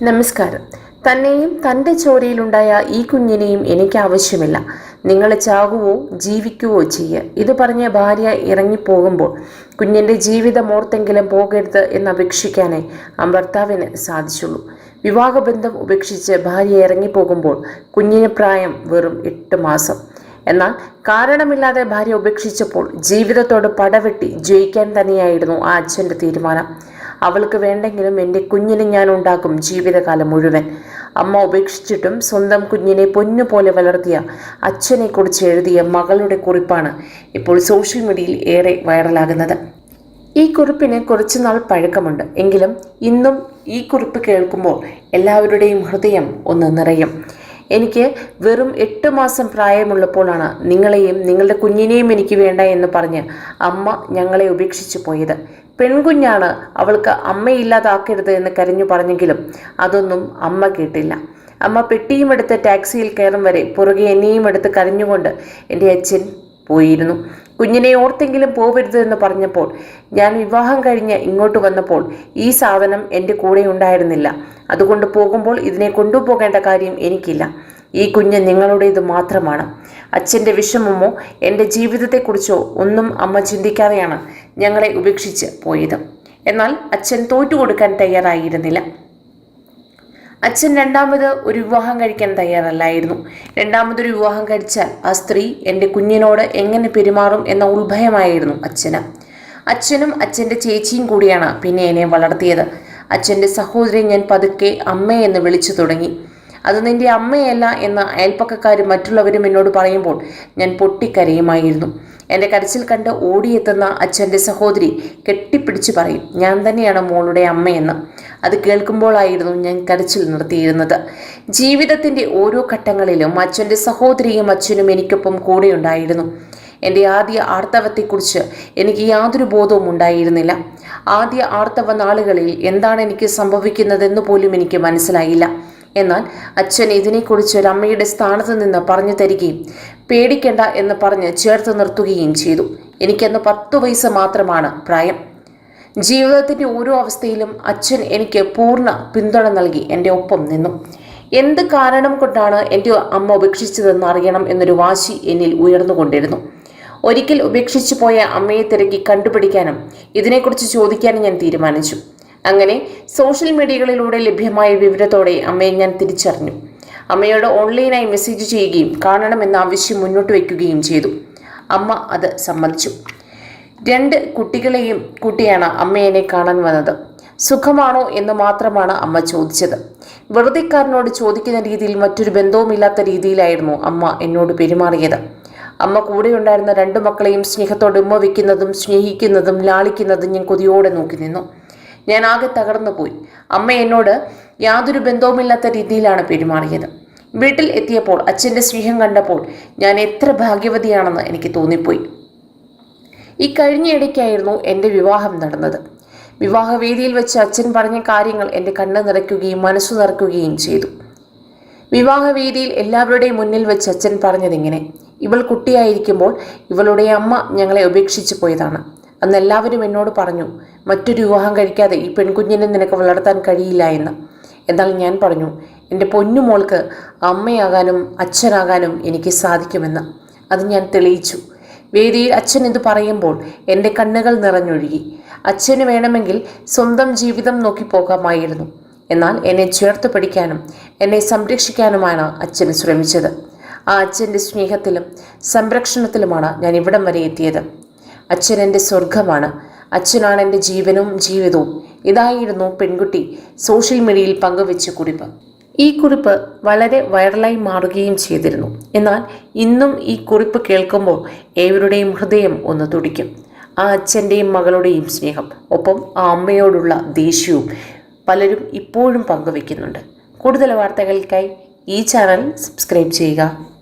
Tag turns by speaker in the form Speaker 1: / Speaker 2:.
Speaker 1: നമസ്കാരം. തന്നെയും തന്റെ ചോരയിലുണ്ടായ ഈ കുഞ്ഞിനെയും എനിക്ക് ആവശ്യമില്ല നിങ്ങൾ ചാകുവോ ജീവിക്കുവോ ചെയ്യുക ഇത് പറഞ്ഞ ഭാര്യ ഇറങ്ങിപ്പോകുമ്പോൾ കുഞ്ഞിന്റെ ജീവിതം ഓർത്തെങ്കിലും പോകരുത് എന്ന് അപേക്ഷിക്കാനേ ഭർത്താവിന് സാധിച്ചുള്ളൂ. വിവാഹബന്ധം ഉപേക്ഷിച്ച് ഭാര്യ ഇറങ്ങിപ്പോകുമ്പോൾ കുഞ്ഞിന് പ്രായം വെറും എട്ട് മാസം. എന്നാൽ കാരണമില്ലാതെ ഭാര്യ ഉപേക്ഷിച്ചപ്പോൾ ജീവിതത്തോട് പടവെട്ടി ജയിക്കാൻ തന്നെയായിരുന്നു ആ അച്ഛന്റെ തീരുമാനം. അവൾക്ക് വേണ്ടെങ്കിലും എന്റെ കുഞ്ഞിനെ ഞാൻ ഉണ്ടാക്കും ജീവിതകാലം മുഴുവൻ. അമ്മ ഉപേക്ഷിച്ചിട്ടും സ്വന്തം കുഞ്ഞിനെ പൊന്നു പോലെ വളർത്തിയ അച്ഛനെക്കുറിച്ച് എഴുതിയ മകളുടെ കുറിപ്പാണ് ഇപ്പോൾ സോഷ്യൽ മീഡിയയിൽ ഏറെ വൈറലാകുന്നത്. ഈ കുറിപ്പിന് കുറച്ചുനാൾ പഴക്കമുണ്ട്. എങ്കിലും ഇന്നും ഈ കുറിപ്പ് കേൾക്കുമ്പോൾ എല്ലാവരുടെയും ഹൃദയം ഒന്ന് നിറയും. എനിക്ക് വെറും എട്ട് മാസം പ്രായമുള്ളപ്പോഴാണ് നിങ്ങളെയും നിങ്ങളുടെ കുഞ്ഞിനെയും എനിക്ക് വേണ്ട എന്ന് പറഞ്ഞ് അമ്മ ഞങ്ങളെ ഉപേക്ഷിച്ചു പോയത്. പെൺകുഞ്ഞാണ് അവൾക്ക് അമ്മയില്ലാതാക്കരുത് എന്ന് കരഞ്ഞു പറഞ്ഞെങ്കിലും അതൊന്നും അമ്മ കേട്ടില്ല. അമ്മ പെട്ടിയും എടുത്ത് ടാക്സിയിൽ കയറും വരെ പുറകെ എന്നെയും എടുത്ത് കരഞ്ഞുകൊണ്ട് എന്റെ അച്ഛൻ പോയിരുന്നു. കുഞ്ഞിനെ ഓർത്തെങ്കിലും പോവരുത് എന്ന് പറഞ്ഞപ്പോൾ ഞാൻ വിവാഹം കഴിഞ്ഞ് ഇങ്ങോട്ട് വന്നപ്പോൾ ഈ സാധനം എന്റെ കൂടെ ഉണ്ടായിരുന്നില്ല. അതുകൊണ്ട് പോകുമ്പോൾ ഇതിനെ കൊണ്ടുപോകേണ്ട കാര്യം എനിക്കില്ല. ഈ കുഞ്ഞ് നിങ്ങളുടേത് മാത്രമാണ്. അച്ഛന്റെ വിഷമമോ എന്റെ ജീവിതത്തെക്കുറിച്ചോ ഒന്നും അമ്മ ചിന്തിക്കാതെയാണ് ഞങ്ങളെ ഉപേക്ഷിച്ച് പോയത്. എന്നാൽ അച്ഛൻ തോറ്റു കൊടുക്കാൻ തയ്യാറായിരുന്നില്ല. അച്ഛൻ രണ്ടാമത് ഒരു വിവാഹം കഴിക്കാൻ തയ്യാറല്ലായിരുന്നു. രണ്ടാമതൊരു വിവാഹം കഴിച്ചാൽ ആ സ്ത്രീ എന്റെ കുഞ്ഞിനോട് എങ്ങനെ പെരുമാറും എന്ന ഉത്ഭയമായിരുന്നു അച്ഛന്. അച്ഛനും അച്ഛന്റെ ചേച്ചിയും കൂടിയാണ് പിന്നെ എന്നെ വളർത്തിയത്. അച്ഛന്റെ സഹോദരി ഞാൻ പതുക്കെ അമ്മയെന്ന് വിളിച്ചു തുടങ്ങി. അത് നിന്റെ അമ്മയല്ല എന്ന് അയൽപ്പക്കക്കാരും മറ്റുള്ളവരും എന്നോട് പറയുമ്പോൾ ഞാൻ പൊട്ടിക്കരയുമായിരുന്നു. എന്റെ കരച്ചിൽ കണ്ട് ഓടിയെത്തുന്ന അച്ഛന്റെ സഹോദരി കെട്ടിപ്പിടിച്ച് പറയും ഞാൻ തന്നെയാണ് മോളുടെ അമ്മയെന്ന്. അത് കേൾക്കുമ്പോഴായിരുന്നു ഞാൻ കരച്ചിൽ നിർത്തിയിരുന്നത്. ജീവിതത്തിന്റെ ഓരോ ഘട്ടങ്ങളിലും അച്ഛന്റെ സഹോദരിയും അച്ഛനും എനിക്കൊപ്പം കൂടെയുണ്ടായിരുന്നു. എന്റെ ആദ്യ ആർത്തവത്തെക്കുറിച്ച് എനിക്ക് യാതൊരു ബോധവും ഉണ്ടായിരുന്നില്ല. ആദ്യ ആർത്തവ നാളുകളിൽ എന്താണ് എനിക്ക് സംഭവിക്കുന്നതെന്ന് പോലും എനിക്ക് മനസ്സിലായില്ല. എന്നാൽ അച്ഛൻ ഇതിനെക്കുറിച്ച് അമ്മയുടെ സ്ഥാനത്ത് നിന്ന് പറഞ്ഞു തരികയും പേടിക്കണ്ട എന്ന് പറഞ്ഞ് ചേർത്ത് നിർത്തുകയും ചെയ്തു. എനിക്കന്ന് പത്തു വയസ്സ് മാത്രമാണ് പ്രായം. ജീവിതത്തിന്റെ ഓരോ അവസ്ഥയിലും അച്ഛൻ എനിക്ക് പൂർണ പിന്തുണ നൽകി എന്റെ ഒപ്പം നിന്നു. എന്ത് കാരണം കൊണ്ടാണ് എന്റെ അമ്മ ഉപേക്ഷിച്ചതെന്ന് അറിയണം എന്നൊരു വാശി എന്നിൽ ഉയർന്നുകൊണ്ടിരുന്നു. ഒരിക്കൽ ഉപേക്ഷിച്ചു പോയ അമ്മയെ തിരക്കി കണ്ടുപിടിക്കാനും ഇതിനെക്കുറിച്ച് ചോദിക്കാനും ഞാൻ തീരുമാനിച്ചു. അങ്ങനെ സോഷ്യൽ മീഡിയകളിലൂടെ ലഭ്യമായ വിവരത്തോടെ അമ്മയെ ഞാൻ തിരിച്ചറിഞ്ഞു. അമ്മയോട് ഓൺലൈനായി മെസ്സേജ് ചെയ്യുകയും കാണണമെന്ന ആവശ്യം മുന്നോട്ട് വയ്ക്കുകയും ചെയ്തു. അമ്മ അത് സമ്മതിച്ചു. രണ്ട് കുട്ടികളെയും കൂട്ടിയാണ് അമ്മയെന്നെ കാണാൻ വന്നത്. സുഖമാണോ എന്ന് മാത്രമാണ് അമ്മ ചോദിച്ചത്. വെറുതെക്കാരനോട് ചോദിക്കുന്ന രീതിയിൽ മറ്റൊരു ബന്ധവുമില്ലാത്ത രീതിയിലായിരുന്നു അമ്മ എന്നോട് പെരുമാറിയത്. അമ്മ കൂടെ ഉണ്ടായിരുന്ന രണ്ടു മക്കളെയും സ്നേഹത്തോടെ ഉമ്മ വയ്ക്കുന്നതും സ്നേഹിക്കുന്നതും ലാളിക്കുന്നതും ഞാൻ കൊതിയോടെ നോക്കി നിന്നു. ഞാൻ ആകെ തകർന്നു പോയി അമ്മ എന്നോട് യാതൊരു ബന്ധവുമില്ലാത്ത രീതിയിലാണ് പെരുമാറിയത്. വീട്ടിൽ എത്തിയപ്പോൾ അച്ഛന്റെ സ്നേഹം കണ്ടപ്പോൾ ഞാൻ എത്ര ഭാഗ്യവതിയാണെന്ന് എനിക്ക് തോന്നിപ്പോയി. ഈ കഴിഞ്ഞ ഇടയ്ക്കായിരുന്നു എന്റെ വിവാഹം നടന്നത്. വിവാഹവേദിയിൽ വെച്ച് അച്ഛൻ പറഞ്ഞ കാര്യങ്ങൾ എന്റെ കണ്ണ് നിറയ്ക്കുകയും മനസ്സു നിറയ്ക്കുകയും ചെയ്തു. വിവാഹവേദിയിൽ എല്ലാവരുടെയും മുന്നിൽ വെച്ച് അച്ഛൻ പറഞ്ഞതിങ്ങനെ. ഇവൾ കുട്ടിയായിരിക്കുമ്പോൾ ഇവളുടെ അമ്മ ഞങ്ങളെ ഉപേക്ഷിച്ചു പോയതാണ്. അന്ന് എല്ലാവരും എന്നോട് പറഞ്ഞു മറ്റൊരു വിവാഹം കഴിക്കാതെ ഈ പെൺകുഞ്ഞിനെ നിനക്ക് വളർത്താൻ കഴിയില്ല എന്ന്. എന്നാൽ ഞാൻ പറഞ്ഞു എന്റെ പൊന്നുമോൾക്ക് അമ്മയാകാനും അച്ഛനാകാനും എനിക്ക് സാധിക്കുമെന്ന്. അത് ഞാൻ തെളിയിച്ചു. വേദിയിൽ അച്ഛൻ ഇത് പറയുമ്പോൾ എന്റെ കണ്ണുകൾ നിറഞ്ഞൊഴുകി. അച്ഛന് വേണമെങ്കിൽ സ്വന്തം ജീവിതം നോക്കി പോകാമായിരുന്നു. എന്നാൽ എന്നെ ചേർത്ത് പിടിക്കാനും എന്നെ സംരക്ഷിക്കാനുമാണ് അച്ഛൻ ശ്രമിച്ചത്. ആ അച്ഛന്റെ സ്നേഹത്തിലും സംരക്ഷണത്തിലുമാണ് ഞാൻ ഇവിടം വരെ എത്തിയത്. അച്ഛൻ എന്റെ സ്വർഗമാണ് അച്ഛനാണ് എന്റെ ജീവനും ജീവിതവും. ഇതായിരുന്നു പെൺകുട്ടി സോഷ്യൽ മീഡിയയിൽ പങ്കുവെച്ച കുറിപ്പ്. ഈ കുറിപ്പ് വളരെ വൈറലായി മാറുകയും ചെയ്തിരുന്നു. എന്നാൽ ഇന്നും ഈ കുറിപ്പ് കേൾക്കുമ്പോൾ ഏവരുടെയും ഹൃദയം ഒന്ന് തുടിക്കും. ആ അച്ഛന്റെയും മകളുടെയും സ്നേഹം ഒപ്പം ആ അമ്മയോടുള്ള ദേഷ്യവും പലരും ഇപ്പോഴും പങ്കുവെക്കുന്നുണ്ട്. കൂടുതൽ വാർത്തകൾക്കായി ഈ ചാനൽ സബ്സ്ക്രൈബ് ചെയ്യുക.